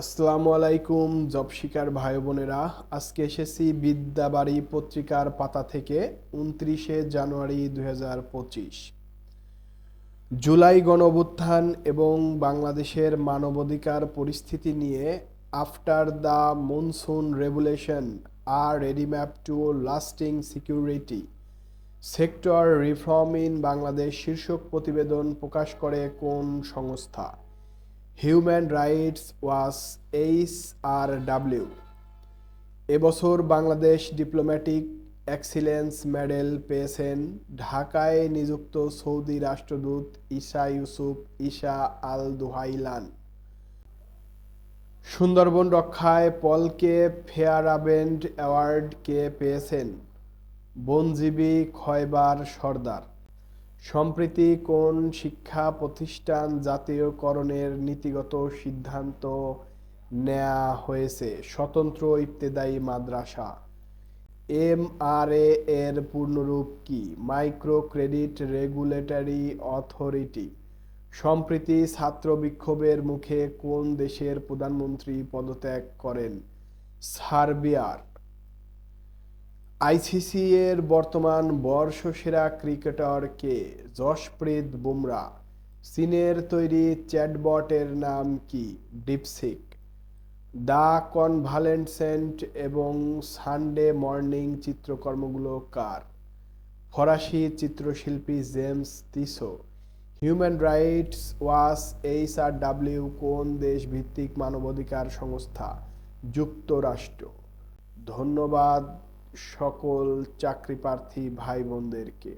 আসসালামু আলাইকুম জব শিকার ভাই বোনেরা আজকে এসেছি বিদ্যাবাড়ি পত্রিকার পাতা থেকে উনত্রিশে জানুয়ারি দু হাজার পঁচিশ। জুলাই গণঅভ্যুত্থান এবং বাংলাদেশের মানবাধিকার পরিস্থিতি নিয়ে after the monsoon regulation R roadmap to lasting security. Sector reform in Bangladesh শীর্ষক প্রতিবেদন প্রকাশ করে কোন সংস্থা? Human rights watch H R W. এবছর বাংলাদেশ ডিপ্লোম্যাটিক এক্সিলেন্স মেডেল পেয়েছেন ঢাকায় নিযুক্ত সৌদি রাষ্ট্রদূত ঈশা ইউসুফ, ঈশা আল দুহাইলান সুন্দরবন রক্ষায় পলকে ফেয়ারাবেন্ড অ্যাওয়ার্ড কে পেয়েছেন বনজীবী খয়বার সর্দার। সম্প্রতি কোন শিক্ষা প্রতিষ্ঠান জাতীয়করণের নীতিগত সিদ্ধান্ত নেওয়া হয়েছে? স্বতন্ত্র ইবতেদায়ী মাদ্রাসা। এম আর এর পূর্ণরূপ কি? Micro credit regulatory authority. সম্প্রতি ছাত্র বিক্ষোভের মুখে কোন দেশের প্রধানমন্ত্রী পদত্যাগ করেন? সার্বিয়ার। আইসিসি এর বর্তমান বর্ষসেরা ক্রিকেটার কে? যশপ্রীত বুমরা। চীনের তৈরি চ্যাটবটের নাম কি? ডিপসিক। দ্য কনভালেন্সেন্ট এবং সানডে মর্নিং চিত্রকর্মগুলো কার? ফরাসি চিত্রশিল্পী James Tissot. Human rights watch H R W কোন দেশ ভিত্তিক মানবাধিকার সংস্থা? যুক্তরাষ্ট্র। ধন্যবাদ। সকল চাকরি প্রার্থী ভাই বোনদেরকে